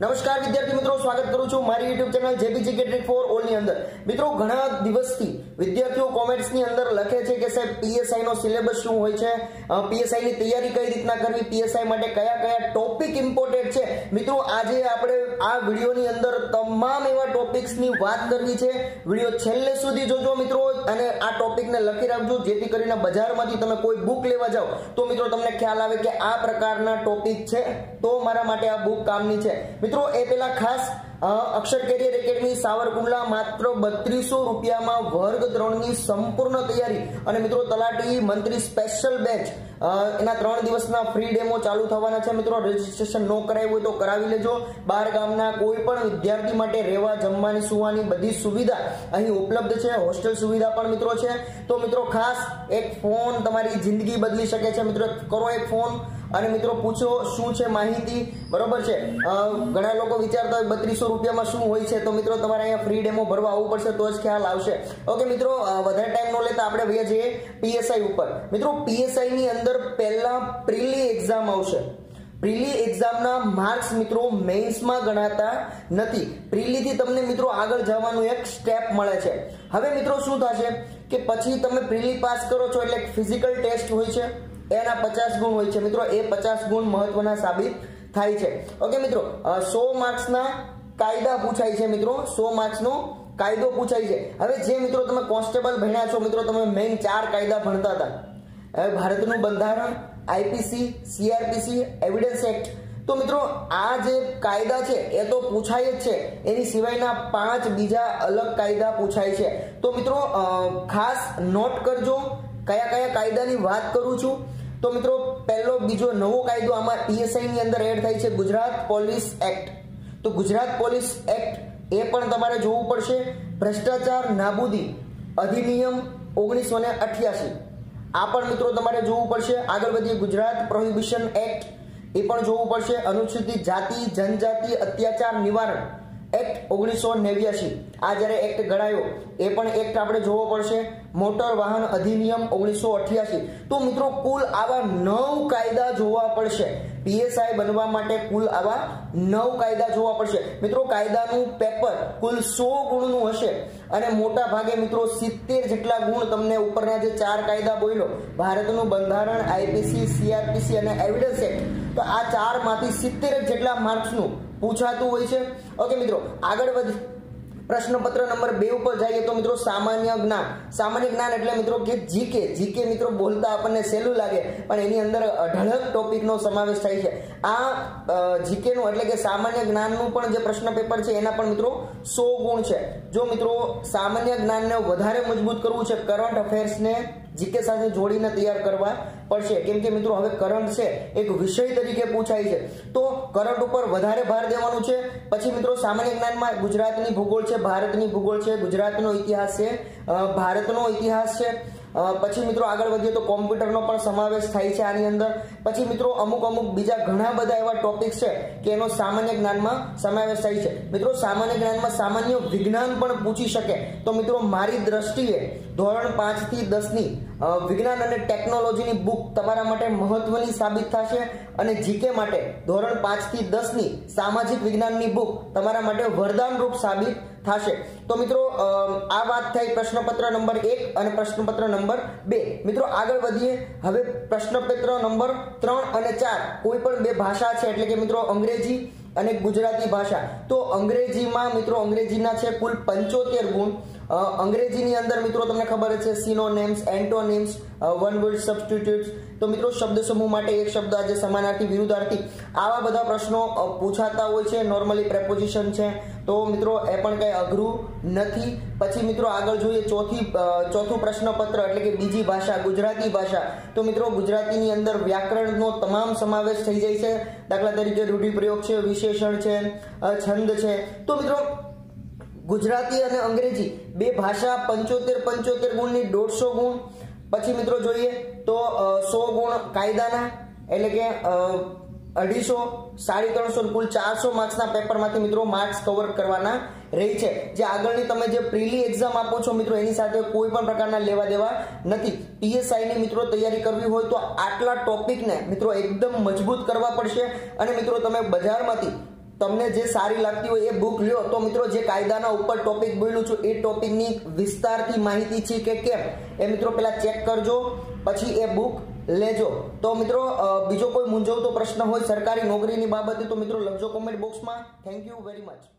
નમસ્કાર વિદ્યાર્થી મિત્રો, સ્વાગત કરું છું મારી યુટ્યુબ ચેનલ જેપીજી કેટરી ફોર ઓલની અંદર. મિત્રો, ઘણા દિવસથી વિદ્યાર્થીઓ કોમેન્ટ્સની અંદર લખે છે કે સાહેબ પીએસઆઈ નો સિલેબસ શું હોય છે? પીએસઆઈ ની તૈયારી કઈ રીતના કરવી? પીએસઆઈ માટે કયા કયા ટોપિક ઇમ્પોર્ટેન્ટ છે? મિત્રો, આજે આપણે આ વિડીયોની અંદર તમામ એવા ટોપિક્સની વાત કરવી છે. વીડિયો છેલ્લે સુધી જોજો મિત્રો, અને આ ટોપિકને લખી રાખજો, જેથી કરીને બજારમાંથી તમે કોઈ બુક લેવા જાઓ, તો મિત્રો તમને ખ્યાલ આવે કે આ પ્રકારના ટોપિક છે. તો મારા માટે આ બુક કામની છે. મિત્રો, એ પેલા ખાસ અક્ષર કેરિયર એકેડમી સાવરકુંડલા માત્ર બત્રીસો રૂપિયામાં વર્ગ ત્રણની સંપૂર્ણ તૈયારી. અને મિત્રો, તલાટી મંત્રી સ્પેશિયલ બેચ એના ત્રણ દિવસના ફ્રી ડેમો ચાલુ થવાના છે. મિત્રો રજીસ્ટ્રેશન ન કરાવ્યું હોય તો કરાવી લેજો. બાર ગામના કોઈ પણ વિદ્યાર્થી માટે રહેવા, જમવાની, સુવાની બધી સુવિધા અહીં ઉપલબ્ધ છે. હોસ્ટેલ સુવિધા પણ મિત્રો છે. તો મિત્રો, ખાસ એક ફોન તમારી જિંદગી બદલી શકે છે. મિત્રો, કરો એક ફોન. અને મિત્રો પૂછો, શું છે માહિતી? બરોબર છે. ઘણા લોકો વિચારતા હોય બત્રીસો રૂપિયામાં શું હોય છે? તો મિત્રો તમારે અહીંયા ફ્રી ડેમો ભરવા આવવું પડશે, તો જ ખ્યાલ આવશે. ઓકે મિત્રો વધારે ટાઈમ ન લેતા આપણે વહીએ જઈએ પીએસઆઈ ઉપર. મિત્રો પીએસઆઈ ની અંદર પહેલા પ્રિલી એક્ઝામ આવશે. પ્રિલી એક્ઝામના માર્ક્સ મિત્રો મેઇન્સમાં ગણાતા નથી. પ્રિલીથી તમને મિત્રો આગળ જવાનું એક સ્ટેપ મળે છે. હવે મિત્રો શું થશે? કે પછી તમે પ્રિલી પાસ કરો છો એટલે ફિઝિકલ ટેસ્ટ હોય છે. એના પચાસ ગુણ હોય છે. મિત્રો, એ પચાસ ગુણ મહત્વના સાબિત થાય છે. ઓકે મિત્રો સો માર્ક્સના કાયદા પૂછાય છે, મિત્રો. સો માર્ક્સનો કાયદો પૂછાય છે. હવે જે મિત્રો તમે કોન્સ્ટેબલ ભણ્યા છો, મિત્રો, તમે મેઇન ચાર કાયદા ભણતા હતા. હવે ભારતનું બંધારણ આઈપીસી સીઆરપીસી એવિડન્સ એક્ટ તો મિત્રો, આ જે કાયદા છે, એ તો પૂછાય જ છે. એની સિવાયના પાંચ બીજા અલગ કાયદા પૂછાય છે. તો મિત્રો ખાસ નોટ કરજો. કયા કયા કાયદાની વાત કરું છું? તો મિત્રો, પહેલો બીજો નવો કાયદો આમાં પીએસઆઈ ની અંદર એડ થાય છે ગુજરાત પોલીસ એક્ટ. તો ગુજરાત પોલીસ એક્ટ એ પણ તમારે જોવું પડશે. ભ્રષ્ટાચાર નાબૂદી અધિનિયમ ઓગણીસો ને અઠ્યાસી. આ પણ મિત્રો તમારે જોવું પડશે. આગળ વધીએ ગુજરાત પ્રોહિબિશન એક્ટ. એ પણ જોવું પડશે. અનુસૂચિત જાતિ, જનજાતિ, અત્યાચાર નિવારણ. એક્ટ ઓગણીસો નેવ્યાસી આ જ્યારે એક્ટ ગણાયો એ પણ એક્ટ આપણે જોવો પડશે. મોટર વાહન અધિનિયમ ઓગણીસો અઠ્યાસી તો મિત્રો, કુલ આવા નવ કાયદા જોવા પડશે. પીએસઆઈ બનવા માટે કુલ આવા નવ કાયદા જોવા પડશે. મિત્રો, કાયદાનું પેપર કુલ સો ગુણનું હશે. અને મોટા ભાગે મિત્રો, સિત્તેર જેટલા ગુણ તમને ઉપરના જે ચાર કાયદા બોલ્યો ભારતનું બંધારણ આઈપીસી સીઆરપીસી અને એવિડન્સ એક્ટ. તો આ ચારમાંથી સિત્તેર જેટલા માર્ક્સનું પૂછાતું હોય છે. ઓકે મિત્રો, આગળ વધી, પ્રશ્નપત્ર નંબર બે ઉપર જઈએ તો મિત્રો સામાન્ય જ્ઞાન. સામાન્ય જ્ઞાન એટલે મિત્રો કે જીકે. જીકે મિત્રો બોલતા આપણને સહેલું લાગે, પણ એની અંદર અઢળક ટોપિકનો સમાવેશ થાય છે. આ જીકેનું એટલે કે સામાન્ય જ્ઞાનનું પણ જે પ્રશ્ન પેપર છે, એના પણ મિત્રો સો ગુણ છે. જો મિત્રો સામાન્ય જ્ઞાનને વધારે મજબૂત કરવું છે, કરંટ અફેર્સને જીકે સાથે જોડીને તૈયાર કરવા પડશે. કેમ કે મિત્રો, હવે કરંટ છે, એક વિષય તરીકે પૂછાય છે. તો કરંટ ઉપર વધારે ભાર દેવાનું છે. પછી મિત્રો, સામાન્ય જ્ઞાનમાં ગુજરાતની ભૂગોળ છે, ભારતની ભૂગોળ છે, ગુજરાતનો ઇતિહાસ છે ભારતનો ઇતિહાસ છે. પછી મિત્રો, આગળ વધીએ તો કોમ્પ્યુટરનો પણ સમાવેશ થાય છે આની અંદર. પછી મિત્રો, અમુક અમુક બીજા ઘણા બધા એવા ટોપિક છે કે એનો સામાન્ય જ્ઞાનમાં સમાવેશ થાય છે. મિત્રો, સામાન્ય જ્ઞાનમાં સામાન્ય વિજ્ઞાન પણ પૂછી શકે. તો મિત્રો, મારી દ્રષ્ટિએ ધોરણ પાંચથી દસની વિજ્ઞાન અને ટેકનોલોજીની બુક તમારા માટે મહત્વની સાબિત થશે અને જીકે માટે ધોરણ પાંચથી દસની સામાજિક વિજ્ઞાનની બુક તમારા માટે વરદાન રૂપ સાબિત થશે. તો મિત્રો આ વાત થઈ પ્રશ્નપત્ર નંબર એક અને પ્રશ્નપત્ર નંબર બે. મિત્રો, આગળ વધીએ. હવે પ્રશ્નપત્ર નંબર ત્રણ અને ચાર કોઈ પણ બે ભાષા છે, એટલે કે મિત્રો અંગ્રેજી અને ગુજરાતી ભાષા. તો અંગ્રેજીમાં મિત્રો અંગ્રેજીના છે કુલ પંચોતેર ગુણ. અંગ્રેજીની અંદર મિત્રો તમને ખબર છે સિનોનેમ્સ એન્ટોનેમ્સ વન વર્ડ સબસ્ટિટ્યુટ્સ તો મિત્રો શબ્દ સમૂહ માટે એક શબ્દ આજે સમાનાર્થી, વિરુદ્ધાર્થી આવા બધા પ્રશ્નો પૂછાતા હોય છે. નોર્મલી પ્રેપોઝિશન છે. તો મિત્રો એ પણ કંઈ અઘરું નથી. પછી મિત્રો આગળ જોઈએ ચોથી ચોથું પ્રશ્નપત્ર એટલે કે બીજી ભાષા, ગુજરાતી ભાષા. તો મિત્રો ગુજરાતીની અંદર વ્યાકરણનો તમામ સમાવેશ થઈ જાય છે. દાખલા તરીકે રૂઢિપ્રયોગ છે, વિશેષણ છે છંદ છે. તો મિત્રો ગુજરાતી અને અંગ્રેજી બે ભાષા પંચોતેર પંચોતેર ગુણની દોઢસો ગુણ. પછી મિત્રો જોઈએ તો સો ગુણ કાયદાના, એટલે કે અઢીસો, સાડી ત્રણસો કુલ ચારસો માર્ક્સના પેપરમાંથી મિત્રો માર્ક્સ કવર કરવાના રહી છે. જે આગળની તમે જે પ્રીલી એક્ઝામ આપો છો મિત્રો, એની સાથે કોઈ પણ પ્રકારના લેવા દેવા નથી પીએસઆઈની મિત્રો તૈયારી કરવી હોય તો આટલા ટોપિકને મિત્રો એકદમ મજબૂત કરવા પડશે. અને મિત્રો તમે બજારમાંથી તમને જે સારી લાગતી હોય એ બુક લ્યો. તો મિત્રો, જે કાયદાના ઉપર ટોપિક બોલ્યું છું, એ ટોપિકની વિસ્તારથી માહિતી છે કે કેમ? એ મિત્રો પેલા ચેક કરજો, પછી એ બુક લેજો. તો મિત્રો બીજો કોઈ મૂંઝવતો પ્રશ્ન હોય, સરકારી નોકરીની બાબતે, તો મિત્રો લખજો કોમેન્ટ બોક્સમાં થેન્ક યુ વેરી મચ